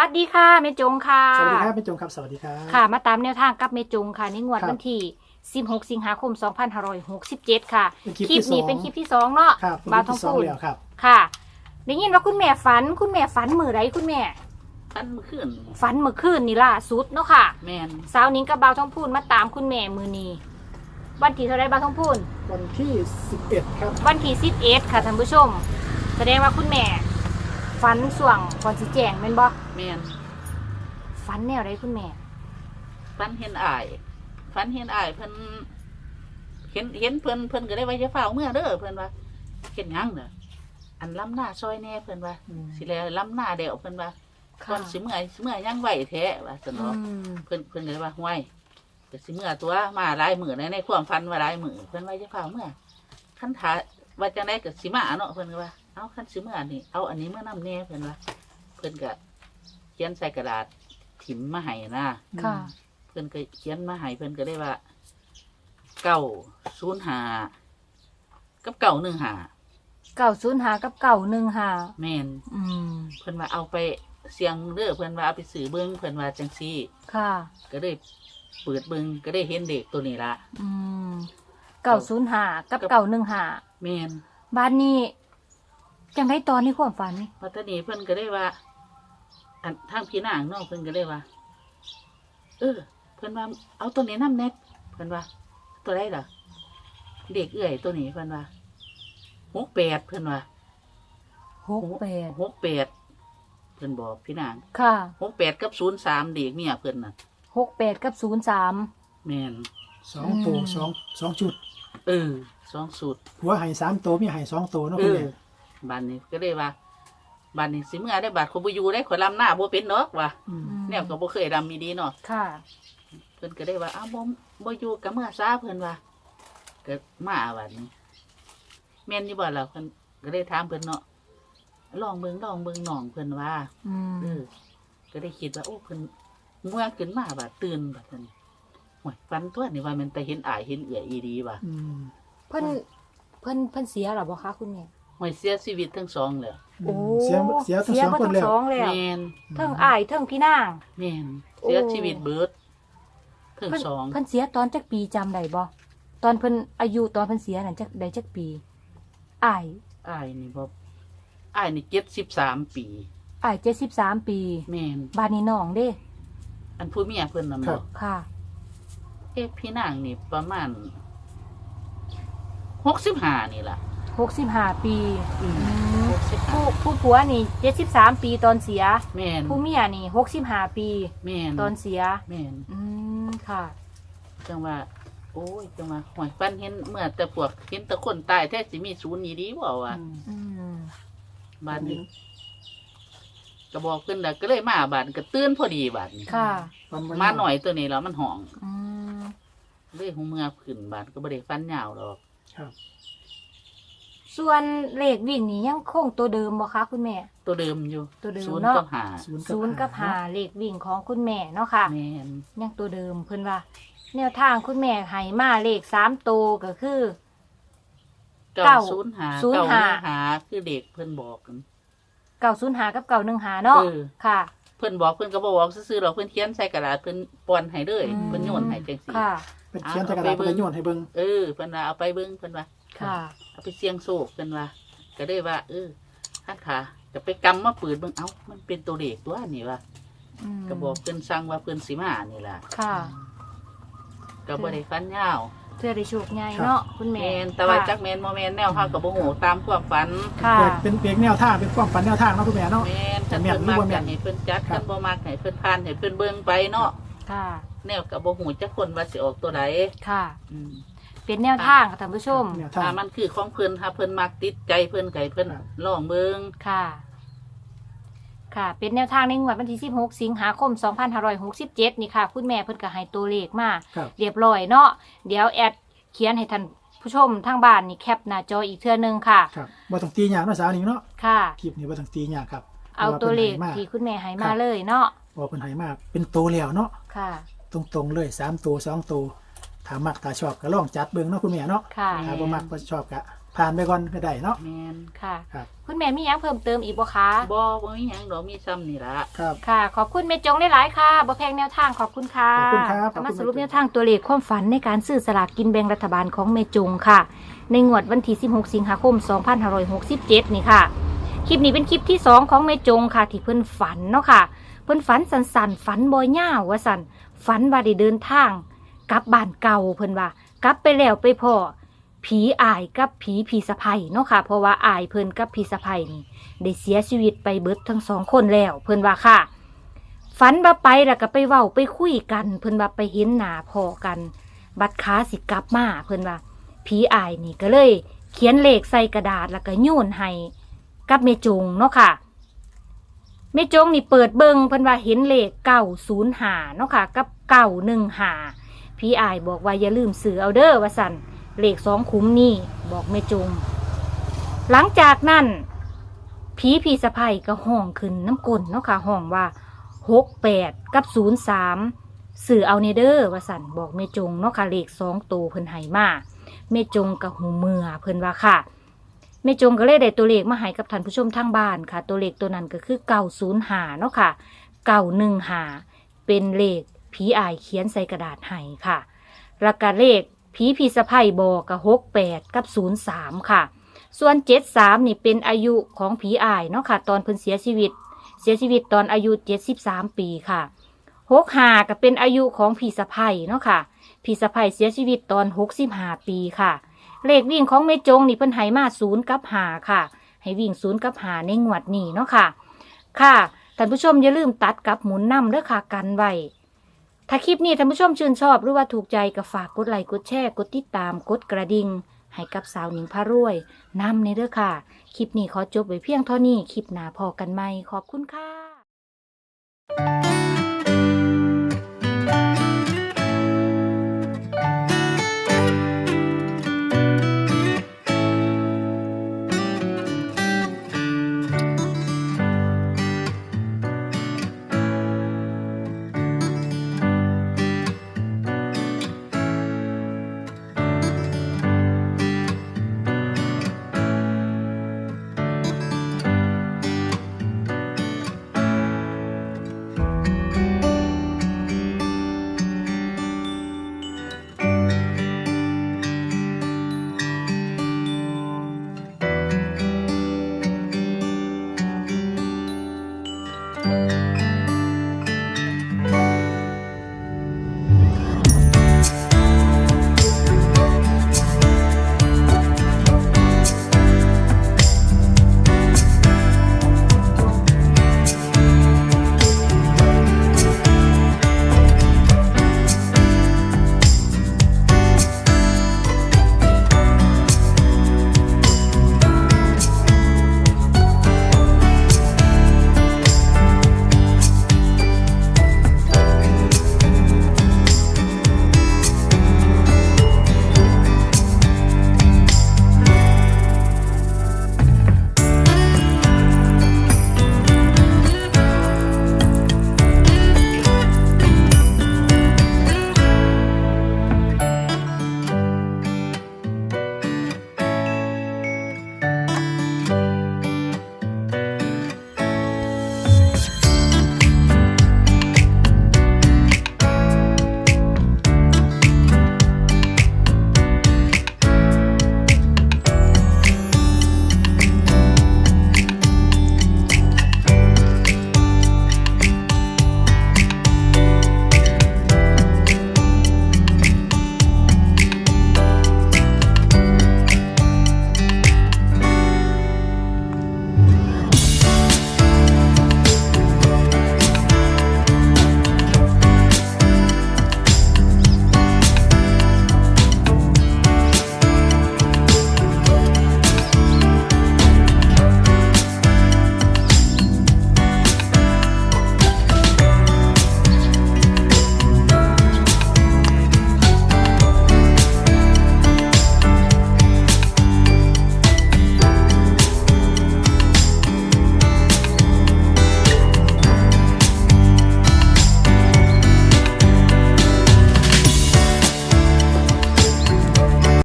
วัสดีค่ะเมจงค่ะ สวัสดีครับเป็นจงครับสวัสดีครับ ค่ะ มาตามแนวทางกับเมจงค่ะในงวดครับวันที่ 16 สิงหาคม 2567 ค่ะเป็นคลิปคลิปที่สองนี้เป็นคลิปที่สองเนาะครับเป็นบาควลิปทองที่สองพูนแล้วครับ ค่ะได้ยินว่าคุณแม่ฝัน คุณแม่ฝันมือไรคุณแม่อันเมื่อคืนฝันเมื่อคืนนี่ล่าสุดเนาะค่ะ แม่นสาวนิ้งกับบาวทองพูนมาตามคุณแม่มือนี้วันที่เท่าไรบาวทองพูน วันที่ 11 ครับ วันที่11ค่ะท่านผู้ชม แสดงว่าคุณแม่ ฝันส่วงก่อนสิแจ้งแม่นบ่แม่นฝันแนวไรคุณแม่ฟันเห็นอายฟันเห็นอายเพิ่นเห็นเห็นเพิ่นเพิ่นก็ได้ว่าจะเฝ้าเมื่อเด้อเพิ่นว่าเห็นหยังเด้ออันล้ำหน้าซอยแน่เพิ่นว่าอืม สิแล้วล้ำหน้าเดี่ยวเพิ่นว่าก่อนสิเมื่อสิเมื่อยังไหวแท้ว่าสนอือมเพิ่นเพิ่นก็เลยว่าห้วยก็สิเมื่อตัวมาหลายมื้อในในความฝันว่าหลายมื้อเพิ่นว่าจะเฝ้าเมื่อคันถาว่าจังได๋ก็สิมาเนาะเพิ่นก็ว่า เอาคันสิเมื่อนี่เอาอันนี้เมื่อนำแน่เพิ่นว่าเพิ่นก็เขียนใส่กระดาษถิ่มมาให้นะค่ะ เพิ่นก็เขียนมาให้เพิ่นก็ได้ว่าเก้าศูนย์หากับเก้าหนึ่งหาเก่าศูนย์หากับเก่าหนึ่งหาแม่นอืม เพิ่นว่าเอาไปเสียงเด้อเพิ่นว่าเอาไปสื่อเบิ้งเพิ่นว่าจังซี่ ค่ะ ก็ได้เปิดเบิ้งก็ได้เห็นเด็กตัวนี้ละอืมเก่าศูนย์หากับเก่าหนึ่งหาแม่นบ้านนี้ จังได้ตอนนี้ความฝันพัฒนีเพิ่นก็ได้ว่า อันทางพี่นางเนาะเพิ่นก็ได้ว่า เออ เพิ่นว่า เอาตัวนี้นำแน่เพิ่นว่า ตัวใดล่ะเด็กเอื้อยตัวนี้เพิ่นว่าหกแปดเพิ่นว่าหกแปดหกแปดเพิ่นบอกพี่นางค่ะหกแปดกับศูนย์สามเด็กเมียเพิ่นน่ะหกแปดกับศูนย์สามแม่นสองตัวอืมสองสองจุด เออสองสูตรหัวไห่สามตัวมีไห่สองตัวเนาะเอคุณอแม่ บ้านนี้ก็ได้ว่าบ้านนี้สิเมื่อได้บาดคนบ่อยู่ได้คนลำหน้าบ่เป็นเนาะว่ะอืมแนวก็บ่เคยดำมีดีเนาะค่ะ เพิ่นก็ได้ว่าอ้าวบ่บ่อยู่กับเมื่อซาเพิ่นว่าก็มาวันนี้แม่นอยู่บ่ล่ะเพิ่นก็ได้ถามเพิ่นเนาะลองเบิ่งลองเบิ่งน้องเพิ่นว่าอืมเออก็ได้คิดว่าโอ้เพิ่นเมื่อขึ้นมาบาดตื่นบัดนั้นโอ้ยฝันตัวนี่ว่ามันแต่เห็นอายเห็นเอื้อยอีดีว่ะอืมเพิ่นเพิ่นเพิ่นเสียหรอบ่คะคุณแม่ โอ้ยเสียชีวิตทั้งสองเลยโอ้เสียเสียทั้งเสียสองมาคนทั้งแล้วสองแล้วแม่นเทิงอ้ายเทิงพี่นางแม่นโอ้เสียชีวิตเบิดทั้งเพิ่นสองเพิ่นเสียตอนจักปีจำได้บ่ตอนเพิ่นอายุตอนเพิ่นเสียนั่นจักได้จักปีอ้ายอ้ายนี่บ่อ้ายนี่เจ็ดสิบสามปีอ้ายเจ็ดสิบสามปีแม่นบ้านนี้น้องเด้ อันผู้เมียเพิ่นน่ะครัเนาะบค่ะ เอ๊ะพี่นางนี่ประมาณหกสิบห้านี่ล่ะ หกสิบห้าปีอืมอืมหกสิบห้าผู้ผู้ผัวนี่เจ็ดสิบสามปีตอนเสีย แม่นผู้เมียนี่หกสิบห้าปีแม่นตอนเสีย แม่นอืมค่ะจังว่า โอ้ยจังว่าหวยปันเห็นเมื่อแต่พวกเห็นแต่คนตายแท้สิมีศูนย์นี่ดีบ่วะอืมอืมบ้านนี้ก็บอกเพิ่นแล้วก็เลยมาบ้านก็ตื่นพอดีบ้านนี้ค่ะวันมาหน่อยตัวนี้แล้วมันห้องอืมเลยหูเมื่อขึ้นบ้านก็บ่ได้ฟันยาวดอก ครับ ส่วนเลขวิ่งนี่ยังคงตัวเดิมบ่คะคุณแม่ ตัวเดิมอยู่ตัวเดิมศูนย์เนาะ กับหาศูนย์ศูนย์กับหาเนาะเลขวิ่งของคุณแม่เนาะค่ะ แม่นยังตัวเดิมเพิ่นว่า แนวทางคุณแม่ให้มาเลขสามตัวก็คือ เก้าเก้าศูนย์หาศูนย์เก้าหาหนึ่งหาคือเด็กเพิ่นบอกกัน เก่าศูนย์หากับเก่าหนึ่งหาเนาะเออ ค่ะ เพิ่นบอกเพิ่นก็บ่บอกซื่อๆหรอกเพิ่นเขียนใส่กระดาษเพิ่นป้อนให้เลยอืม เพิ่นโยนให้จังซี่ค่ะ เป็นเขียนแต่กระดาษเอาไปเป็นเบิ่งโยนให้เบิ่งเออเพิ่นว่าเอาไปเบิ่งเพิ่นว่า ค่ะ เอาไปเสี่ยงโชคเพิ่นว่าก็ได้ว่า เออท่านขาจะไปกำมาปืดเบิ่งเอ้ามันเป็นตัวเลขตัวนี่ว่าอืมก็บอกเพิ่นสั่งว่าเพิ่นสิมานี่ล่ะค่ะก็บ่ได้ฟันยาวเพื่อได้โชคใหญ่เนาะคุณแม่แม่นแต่ว่าค่ะจักแม่นบ่แม่นแนวเฮาก็บ่ฮู้ตามความฝันค่ะเป็นเปียกแนวท่างเป็นความฝันแนวทางเนาะคุณแม่เนาะ แม่นแต่ถ้าแม่นเพิ่นหรือมักบ่แม่ก็นให้เพิ่นจัดครัคับ นบ่มักให้เพิ่นผ่านให้เพิ่นเบิ่งไปเนาะค่ะ แนวก็บ่ฮู้จักคนว่าสิออกตัวใดค่ะ อืม เป็นแนวทางค่ะท่านผู้ชมแนวทาถ้างมันคือของเพิ่นถ้าเพิ่นมักติดใจเพิ่นไก่เพิ่นครับ ลองเบิ่งค่ะ ค่ะ เป็นแนวทางในงวดวันที่ 16 สิงหาคม 2567 นี่ค่ะ คุณแม่เพิ่นก็ให้ตัวเลขมา ครับ เรียบร้อยเนาะ เดี๋ยวแอดเขียนให้ท่านผู้ชมทางบ้านนี่แคปหน้าจออีกเทื่อนึงค่ะ ครับบ่ต้องตีหยากเนาะสาวนี่เนาะค่ะ คลิปนี้บ่ต้องตีหยากครับเอาตัวเลขที่คุณแม่ให้มาเลยเนาะว่าเพิ่นให้มากเป็นตัวแล้วเนาะค่ะ ตรงๆเลยสามตัวสองตัว ถ้ามักถ้าชอบก็ลองจัดเบิ่งเนาะคุณแม่เนาะค่ะ ถ้าบ่มักบ่ชอบก็ผ่านไปก่อนก็ได้เนาะ แม่นค่ะ ครับ คุณแม่มีหยังเพิ่มเติมอีกบ่คะบ่บ่มีหยังดอกมีซ้ำนี่ล่ะ ครับ ค่ะ ขอบคุณแม่จงหลายๆค่ะบ่แพงแนวทางขอบคุณค่ะขอบคุณครับก็มาขอบคุณสรุปแม่จงแนวทางตัวเลขความฝันในการซื้อสลากกินแบ่งรัฐบาลของแม่จงค่ะ ในงวดวันที่ 16 สิงหาคม 2567 นี่ค่ะ คลิปนี้เป็นคลิปที่ 2 ของแม่จงค่ะ ที่เพิ่นฝันเนาะค่ะ เพิ่นฝันสันๆฝันบ่ยาวว่าสันฝันว่าได้เดินทาง กลับบ้านเก่าเพิ่นว่ากลับไปแล้วไปพ่อผีอายกับผีผีสะใภ้เนาะค่ะ เพราะว่าอายเพิ่นกับผีสะใภ้นี่ได้เสียชีวิตไปเบิดทั้งสองคนแล้ว เพิ่นว่าค่ะฝันว่าไปแล้วก็ไปเว้าไปคุยกัน เพิ่นว่าไปเห็นหน้าพ่อกัน บัดขาสิกลับมาเพิ่นว่าผีอายนี่ก็เลย เขียนเลขใส่กระดาษแล้วก็โยนให้กับเมจงเนาะค่ะเมจงนี่เปิดเบิงเพิ่นว่าเห็นเลขเก้าศูนย์หาเนาะค่ะ กับเก้าหนึ่งหา พี่อายบอกว่าอย่าลืมซื้อเอาเด้อว่าสันเลขสองคุ้มนี่บอกเมจงหลังจากนั้นผีผีสะพายก็ห้องขึ้นน้ำกลนเนาะค่ะห้องว่าหกแปดกับศูนย์สามสื่อเอาเนเดอร์ว่าสันบอกเมจงเนาะค่ะเลขสองตัวเพิ่นให้มาแม่จงกับหูเมือเพิ่นว่าค่ะแม่จงก็เลยได้ตัวเลขมาให้กับท่านผู้ชมทางบ้านค่ะ ตัวเลขตัวนั้นก็คือเก่าศูนย์หาเนาะค่ะเก่าหนึ่งหาเป็นเลข ผีอายเขียนใส่กระดาษให้ค่ะแล้วก็เลขผีผีสะไพบอกกับหกแปดกับศูนย์สามค่ะ ส่วนเจ็ดสามนี่เป็นอายุของผีอายเนาะค่ะ ตอนเพิ่นเสียชีวิต เสียชีวิตตอนอายุเจ็ดสิบสามปีค่ะหกหาก็เป็นอายุของผีสะไพเนาะค่ะพี่สะใภ้เสียชีวิตตอนหกสิบห้าปีค่ะ เลขวิ่งของเมจงนี่เพิ่นให้มาศูนย์กับหาค่ะ ให้วิ่งศูนย์กับหาในงวดนี้เนาะค่ะ ค่ะท่านผู้ชมอย่าลืมตัดกับหมุนนำเด้อค่ะกันไว้ ถ้าคลิปนี้ท่านผู้ชมชื่นชอบหรือว่าถูกใจก็ฝากกดไลค์กดแชร์กดติดตามกดกระดิ่งให้กับสาวหนิงพารวยนำในเด้อค่ะ คลิปนี้ขอจบไว้เพียงเท่านี้ คลิปหน้าพอกันไหมขอบคุณค่ะ